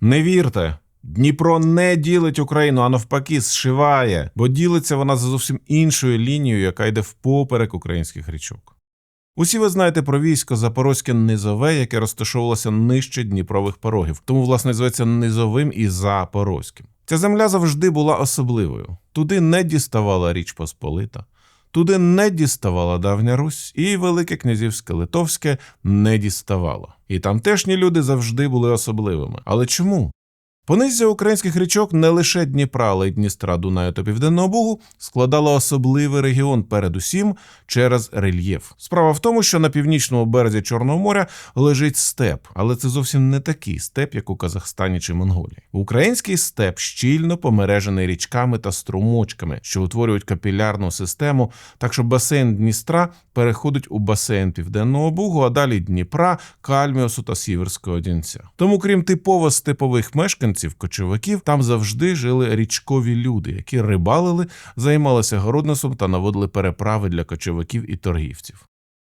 Не вірте. Дніпро не ділить Україну, а навпаки, зшиває, бо ділиться вона за зовсім іншою лінією, яка йде впоперек українських річок. Усі ви знаєте про військо Запорозьке Низове, яке розташовувалося нижче Дніпрових порогів, тому, власне, зветься Низовим і Запорозьким. Ця земля завжди була особливою. Туди не діставала Річ Посполита, туди не діставала Давня Русь, і Велике Князівське Литовське не діставало. І тамтешні люди завжди були особливими. Але чому? Понизя українських річок не лише Дніпра, але й Дністра, Дунаю та Південного Бугу складало особливий регіон, передусім через рельєф. Справа в тому, що на північному березі Чорного моря лежить степ, але це зовсім не такий степ, як у Казахстані чи Монголії. Український степ щільно помережений річками та струмочками, що утворюють капілярну систему, так що басейн Дністра переходить у басейн Південного Бугу, а далі Дніпра, Кальміосу та Сіверського Дінця. Тому, крім типово степових мешканців, кочовиків, там завжди жили річкові люди, які рибалили, займалися городництвом та наводили переправи для кочовиків і торгівців.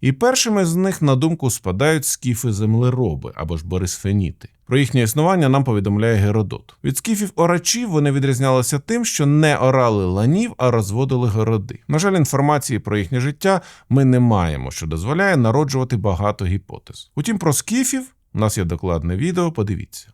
І першими з них на думку спадають скіфи-землероби або ж борисфеніти. Про їхнє існування нам повідомляє Геродот. Від скіфів орачів вони відрізнялися тим, що не орали ланів, а розводили городи. На жаль, інформації про їхнє життя ми не маємо, що дозволяє народжувати багато гіпотез. Утім, про скіфів у нас є докладне відео, подивіться.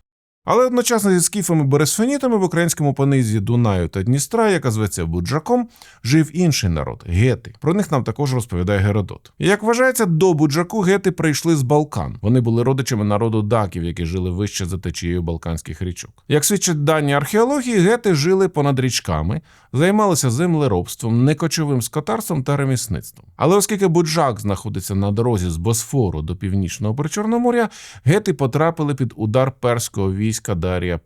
Але одночасно зі скіфами борисфенітами в українському понизі Дунаю та Дністра, яка зветься Буджаком, жив інший народ гети. Про них нам також розповідає Геродот. Як вважається, до Буджаку гети прийшли з Балкан. Вони були родичами народу даків, які жили вище за течією Балканських річок. Як свідчать дані археології, гети жили понад річками, займалися землеробством, некочовим скотарством та ремісництвом. Але оскільки Буджак знаходиться на дорозі з Босфору до північного Причорномор'я, гети потрапили під удар перського війська Дарія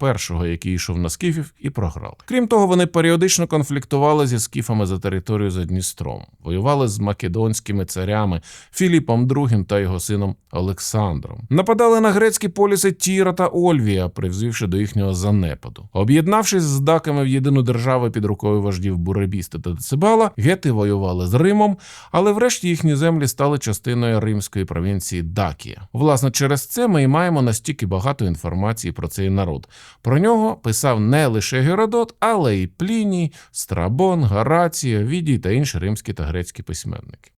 І, який йшов на скіфів, і програли. Крім того, вони періодично конфліктували зі скіфами за територію за Дністром, воювали з македонськими царями Філіпом II та його сином Олександром. Нападали на грецькі поліси Тіра та Ольвія, привзвівши до їхнього занепаду. Об'єднавшись з даками в єдину державу під рукою вождів Буребіста та Децибала, гети воювали з Римом, але врешті їхні землі стали частиною римської провінції Дакія. Власне, через це ми і маємо настільки багато інформації про цей народ. Про нього писав не лише Геродот, але й Пліній, Страбон, Гарація, Овідій та інші римські та грецькі письменники.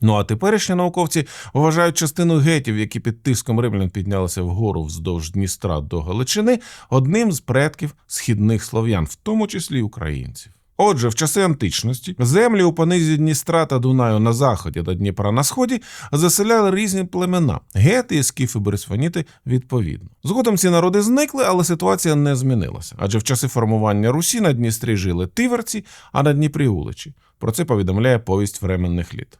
Ну а теперішні науковці вважають частину гетів, які під тиском римлян піднялися вгору вздовж Дністра до Галичини, одним з предків східних слов'ян, в тому числі українців. Отже, в часи античності землі у понизі Дністра та Дунаю на заході та Дніпра на сході заселяли різні племена гети, скіфи, борисфаніти відповідно. Згодом ці народи зникли, але ситуація не змінилася. Адже в часи формування Русі на Дністрі жили тиверці, а на Дніпрі уличі. Про це повідомляє повість временних літ.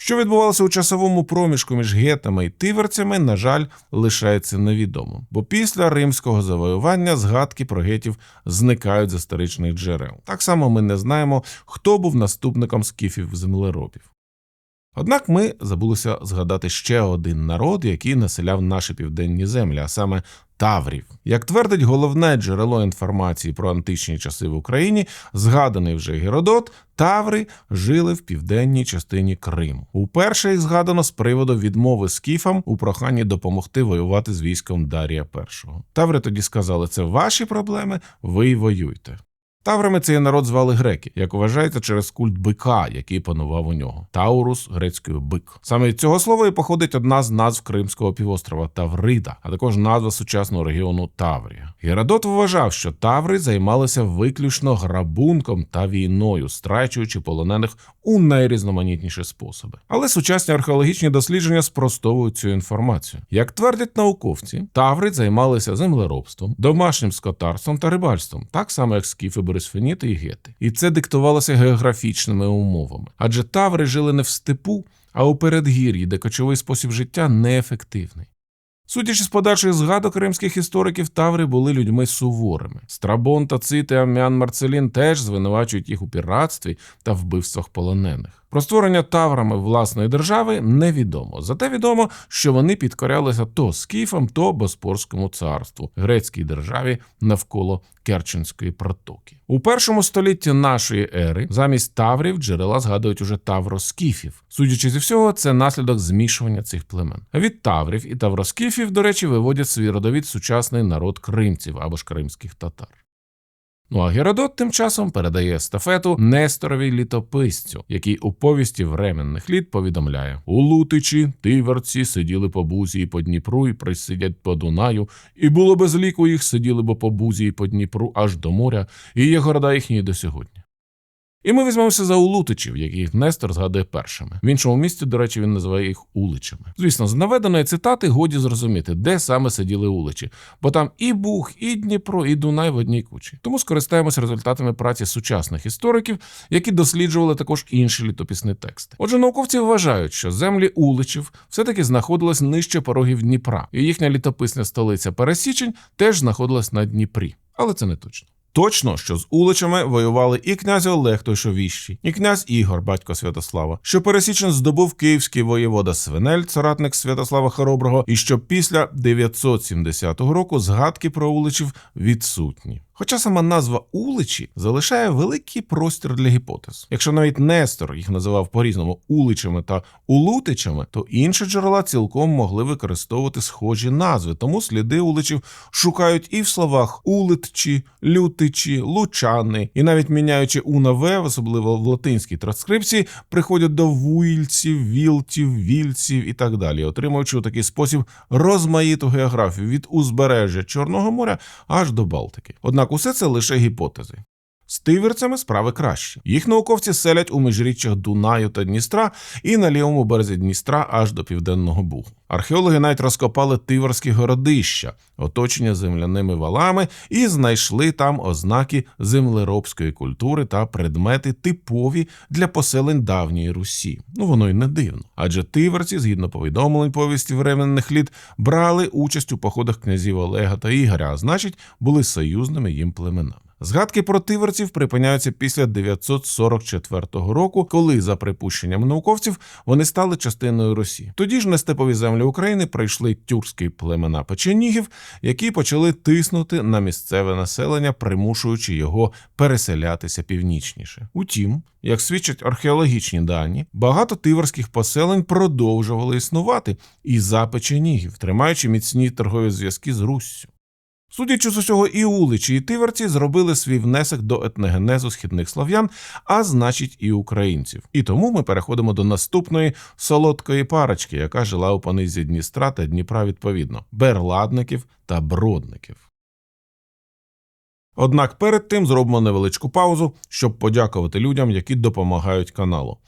Що відбувалося у часовому проміжку між гетами і тиверцями, на жаль, лишається невідомим, бо після римського завоювання згадки про гетів зникають з історичних джерел. Так само ми не знаємо, хто був наступником скіфів землеробів. Однак ми забулися згадати ще один народ, який населяв наші південні землі, а саме Таврів. Як твердить головне джерело інформації про античні часи в Україні, згаданий вже Геродот, Таври жили в південній частині Криму. Уперше їх згадано з приводу відмови скіфам у проханні допомогти воювати з військом Дарія І. Таври тоді сказали: це ваші проблеми, ви й воюйте. Таврами цей народ звали греки, як вважається через культ бика, який панував у нього. Таурус грецькою бик. Саме від цього слова і походить одна з назв Кримського півострова Таврида, а також назва сучасного регіону Таврія. Геродот вважав, що Таври займалися виключно грабунком та війною, страчуючи полонених у найрізноманітніші способи. Але сучасні археологічні дослідження спростовують цю інформацію. Як твердять науковці, Таври займалися землеробством, домашнім скотарством та рибальством, так само як скіфи Борисфеніти і гети. І це диктувалося географічними умовами. Адже Таври жили не в степу, а у передгір'ї, де кочовий спосіб життя неефективний. Судячи з подальших згадок римських істориків, таври були людьми суворими. Страбон, Тацит і Аміан Марцелін теж звинувачують їх у піратстві та вбивствах полонених. Про створення таврами власної держави невідомо. Зате відомо, що вони підкорялися то скіфам, то Боспорському царству, грецькій державі навколо Керченської протоки. У першому столітті нашої ери замість таврів джерела згадують уже тавроскіфів. Судячи зі всього, це наслідок змішування цих племен. Від таврів і тавроскіфів, до речі, виводять свій родовід сучасний народ кримців або ж кримських татар. Ну а Геродот тим часом передає естафету Несторові літописцю, який у повісті временних літ повідомляє: у Лутичі тиверці сиділи по бузі і по Дніпру, і присидять по Дунаю, і було без ліку їх сиділи бо по бузі і по Дніпру аж до моря, і є города їхні до сьогодні. І ми візьмемося за улутичів, яких Нестор згадує першими. В іншому місці, до речі, він називає їх уличами. Звісно, з наведеної цитати годі зрозуміти, де саме сиділи уличі, бо там і Буг, і Дніпро, і Дунай в одній кучі. Тому скористаємося результатами праці сучасних істориків, які досліджували також інші літописні тексти. Отже, науковці вважають, що землі уличів все-таки знаходились нижче порогів Дніпра, і їхня літописна столиця Пересічень теж знаходилась на Дніпрі, але це не точно. Точно, що з уличами воювали і князь Олег той і князь Ігор, батько Святослава, що пересічен здобув київський воєвода Свинель, соратник Святослава Хороброго, і що після 970 року згадки про уличів відсутні. Хоча сама назва уличі залишає великий простір для гіпотез. Якщо навіть Нестор їх називав по-різному уличами та улутичами, то інші джерела цілком могли використовувати схожі назви, тому сліди уличів шукають і в словах улитчі, лютичі, лучани, і навіть міняючи у на «в», особливо в латинській транскрипції, приходять до вуїльців, вілтів, вільців і так далі, отримуючи у такий спосіб розмаїту географію від узбережжя Чорного моря аж до Балтики. Однак усе це лише гіпотези. З тиверцями справи краще. Їх науковці селять у міжріччях Дунаю та Дністра і на лівому березі Дністра аж до південного Бугу. Археологи навіть розкопали тиверські городища, оточення земляними валами, і знайшли там ознаки землеробської культури та предмети типові для поселень давньої Русі. Ну воно й не дивно. Адже тиверці, згідно повідомлень повісті временних літ, брали участь у походах князів Олега та Ігоря, а значить, були союзними їм племенами. Згадки про тиверців припиняються після 944 року, коли, за припущенням науковців, вони стали частиною Росії. Тоді ж на степові землі України прийшли тюркські племена печенігів, які почали тиснути на місцеве населення, примушуючи його переселятися північніше. Утім, як свідчать археологічні дані, багато тиверських поселень продовжували існувати і за печенігів, тримаючи міцні торгові зв'язки з Руссю. Судячи з усього, і уличі, і тиверці зробили свій внесок до етногенезу східних слов'ян, а значить, і українців. І тому ми переходимо до наступної солодкої парочки, яка жила у понизі Дністра та Дніпра відповідно берладників та бродників. Однак перед тим зробимо невеличку паузу, щоб подякувати людям, які допомагають каналу.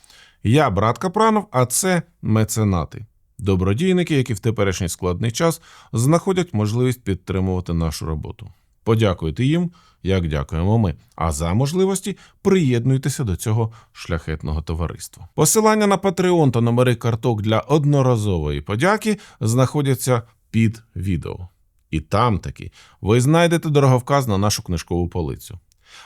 Я брат Капранов, а це меценати. Добродійники, які в теперішній складний час знаходять можливість підтримувати нашу роботу. Подякуйте їм, як дякуємо ми. А за можливості приєднуйтеся до цього шляхетного товариства. Посилання на Patreon та номери карток для одноразової подяки знаходяться під відео. І там таки ви знайдете дороговказ на нашу книжкову полицю.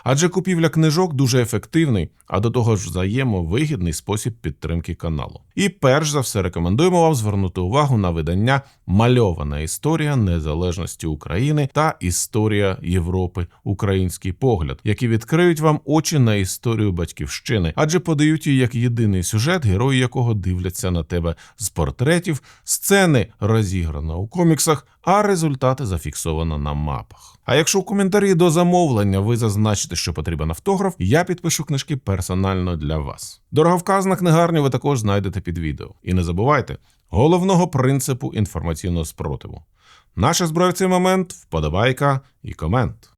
Адже купівля книжок дуже ефективний, а до того ж взаємовигідний спосіб підтримки каналу. І перш за все рекомендуємо вам звернути увагу на видання Мальована історія незалежності України та Історія Європи Український погляд, які відкриють вам очі на історію батьківщини, адже подають її як єдиний сюжет, герої якого дивляться на тебе з портретів, сцени розіграно у коміксах, а результати зафіксовано на мапах. А якщо в коментарі до замовлення ви зазначите, що потрібен автограф, я підпишу книжки персонально для вас. Дороговказ на книгарню ви також знайдете під відео. І не забувайте головного принципу інформаційного спротиву. Наша зброя в цей момент вподобайка і комент.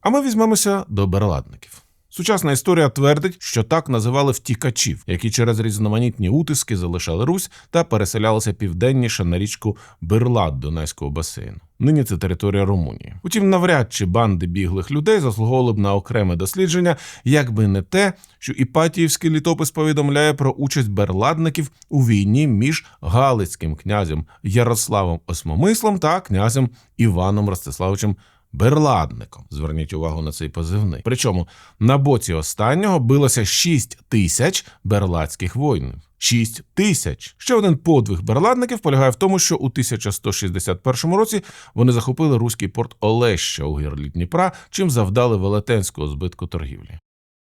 А ми візьмемося до берладників. Сучасна історія твердить, що так називали втікачів, які через різноманітні утиски залишали Русь та переселялися південніше на річку Берлад Донецького басейну. Нині це територія Румунії. Утім, навряд чи банди біглих людей заслуговували б на окреме дослідження, якби не те, що Іпатіївський літопис повідомляє про участь берладників у війні між Галицьким князем Ярославом Осмомислом та князем Іваном Ростиславичем берладником. Зверніть увагу на цей позивний. Причому на боці останнього билося 6 тисяч берладських воїнів. 6 тисяч. Ще один подвиг берладників полягає в тому, що у 1161 році вони захопили руський порт Олеща у гірлі Дніпра, чим завдали велетенського збитку торгівлі.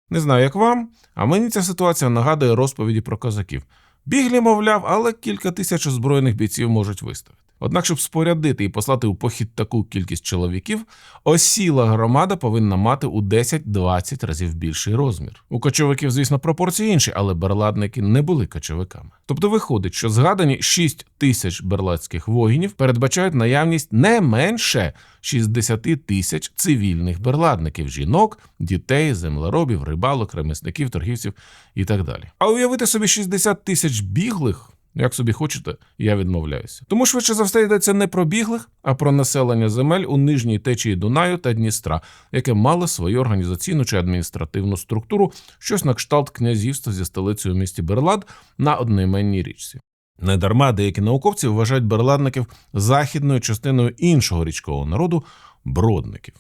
Не знаю, як вам, а мені ця ситуація нагадує розповіді про козаків. Біглі, мовляв, але кілька тисяч озброєних бійців можуть виставити. Однак, щоб спорядити і послати у похід таку кількість чоловіків, осіла громада повинна мати у 10-20 разів більший розмір. У кочовиків, звісно, пропорції інші, але берладники не були кочовиками. Тобто виходить, що згадані 6 тисяч берладських воїнів передбачають наявність не менше 60 тисяч цивільних берладників, жінок, дітей, землеробів, рибалок, ремісників, торгівців і так далі. А уявити собі 60 тисяч біглих. Як собі хочете, я відмовляюся. Тому швидше за все йдеться не про біглих, а про населення земель у нижній течії Дунаю та Дністра, яке мало свою організаційну чи адміністративну структуру, щось на кшталт князівства зі столицею у місті Берлад на одноіменній річці. Недарма деякі науковці вважають берладників західною частиною іншого річкового народу бродників.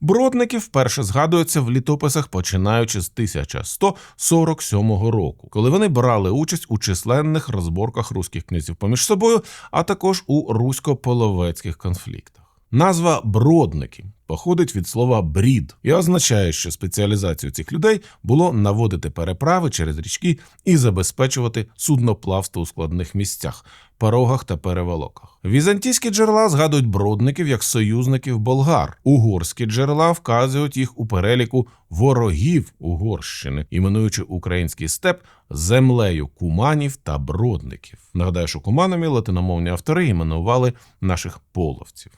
Бродники вперше згадуються в літописах починаючи з 1147 року, коли вони брали участь у численних розборках руських князів поміж собою, а також у русько-половецьких конфліктах. Назва бродники походить від слова брід і означає, що спеціалізацією цих людей було наводити переправи через річки і забезпечувати судноплавство у складних місцях, порогах та переволоках. Візантійські джерела згадують бродників як союзників болгар. Угорські джерела вказують їх у переліку ворогів Угорщини, іменуючи український степ землею куманів та бродників. Нагадаю, що куманами латиномовні автори іменували наших половців.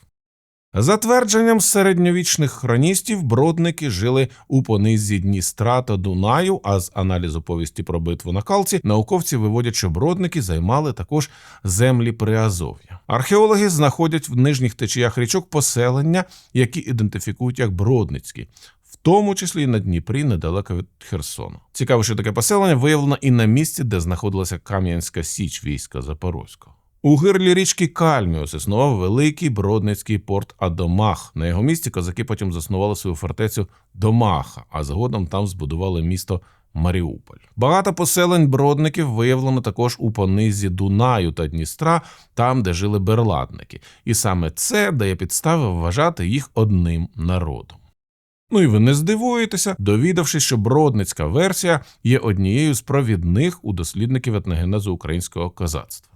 За твердженням середньовічних хроністів, бродники жили у понизі Дністра та Дунаю, а з аналізу повісті про битву на Калці науковці виводять, що бродники займали також землі Приазов'я. Археологи знаходять в нижніх течіях річок поселення, які ідентифікують як бродницькі. В тому числі і на Дніпрі, недалеко від Херсону. Цікаво, що таке поселення виявлено і на місці, де знаходилася Кам'янська Січ війська Запорозького. У гирлі річки Кальміус існував великий бродницький порт Адомах. На його місці козаки потім заснували свою фортецю Домаха, а згодом там збудували місто Маріуполь. Багато поселень бродників виявлено також у понизі Дунаю та Дністра, там, де жили берладники. І саме це дає підстави вважати їх одним народом. Ну і ви не здивуєтеся, довідавшись, що бродницька версія є однією з провідних у дослідників етногенезу українського козацтва.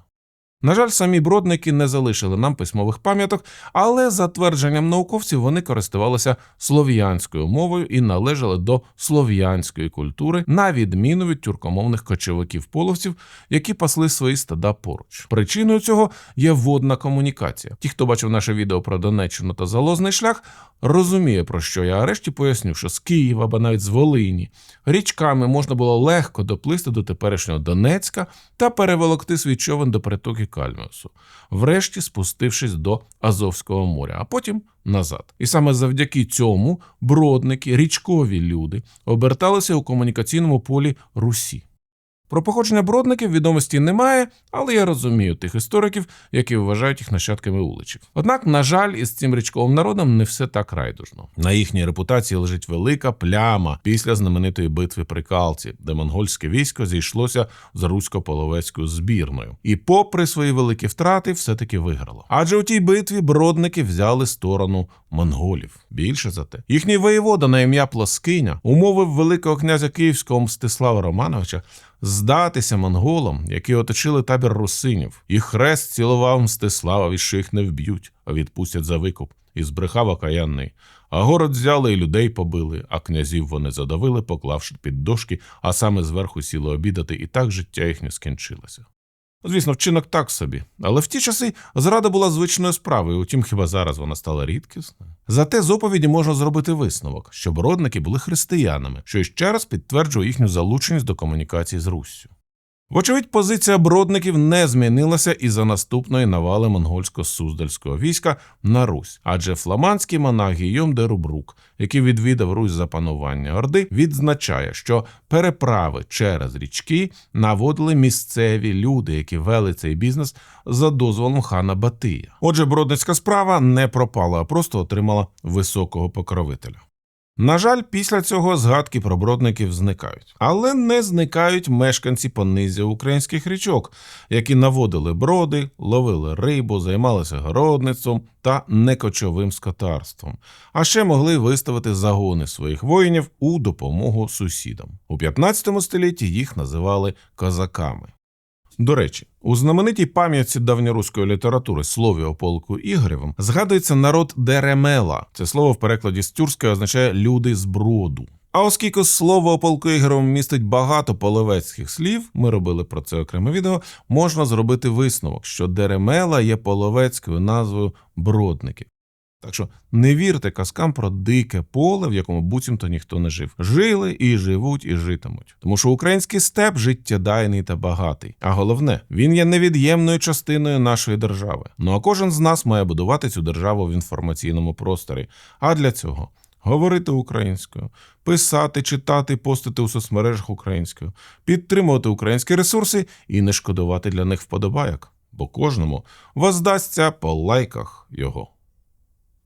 На жаль, самі бродники не залишили нам письмових пам'яток, але за твердженням науковців вони користувалися слов'янською мовою і належали до слов'янської культури, на відміну від тюркомовних кочовиків-половців, які пасли свої стада поруч. Причиною цього є водна комунікація. Ті, хто бачив наше відео про Донеччину та Залозний шлях, розуміє, про що я а решті поясню, що з Києва або навіть з Волині річками можна було легко доплисти до теперішнього Донецька та переволокти свій човен до притоки Кальміусу, врешті спустившись до Азовського моря, а потім назад. І саме завдяки цьому бродники, річкові люди оберталися у комунікаційному полі Русі. Про походження бродників відомості немає, але я розумію тих істориків, які вважають їх нащадками уличів. Однак, на жаль, із цим річковим народом не все так райдужно. На їхній репутації лежить велика пляма після знаменитої битви при Калці, де монгольське військо зійшлося з русько-половецькою збірною, і, попри свої великі втрати, все-таки виграло. Адже у тій битві бродники взяли сторону монголів. Більше за те, їхній воєвода на ім'я Плоскиня умовив великого князя Київського Мстислава Романовича здатися монголам, які оточили табір русинів, і хрест цілував Мстислава, що їх не вб'ють, а відпустять за викуп, і збрехав окаянний. А город взяли і людей побили, а князів вони задавили, поклавши під дошки, а саме зверху сіли обідати, і так життя їхнє скінчилося. Звісно, вчинок так собі, але в ті часи зрада була звичною справою, утім хіба зараз вона стала рідкісною. Зате з оповіді можна зробити висновок, що бородники були християнами, що ще раз підтверджує їхню залученість до комунікації з Руссю. Вочевидь, позиція бродників не змінилася і за наступної навали монгольсько-суздальського війська на Русь, адже фламандський монах Гійом де Рубрук, який відвідав Русь за панування Орди, відзначає, що переправи через річки наводили місцеві люди, які вели цей бізнес за дозволом хана Батия. Отже, бродницька справа не пропала, а просто отримала високого покровителя. На жаль, після цього згадки про бродників зникають, але не зникають мешканці понизя українських річок, які наводили броди, ловили рибу, займалися городництвом та некочовим скотарством, а ще могли виставити загони своїх воїнів у допомогу сусідам. У 15 столітті їх називали козаками. До речі, у знаменитій пам'ятці давньоруської літератури слові о полку Ігорєвим згадується народ Деремела. Це слово в перекладі з тюркської означає люди з броду. А оскільки слово о полку Ігоревому містить багато половецьких слів, ми робили про це окреме відео, можна зробити висновок, що Деремела є половецькою назвою бродників. Так що не вірте казкам про дике поле, в якому буцімто ніхто не жив. Жили і живуть, і житимуть. Тому що український степ життєдайний та багатий. А головне, він є невід'ємною частиною нашої держави. Ну а кожен з нас має будувати цю державу в інформаційному просторі. А для цього говорити українською, писати, читати, постити у соцмережах українською, підтримувати українські ресурси і не шкодувати для них вподобайок. Бо кожному воздасться по лайках його.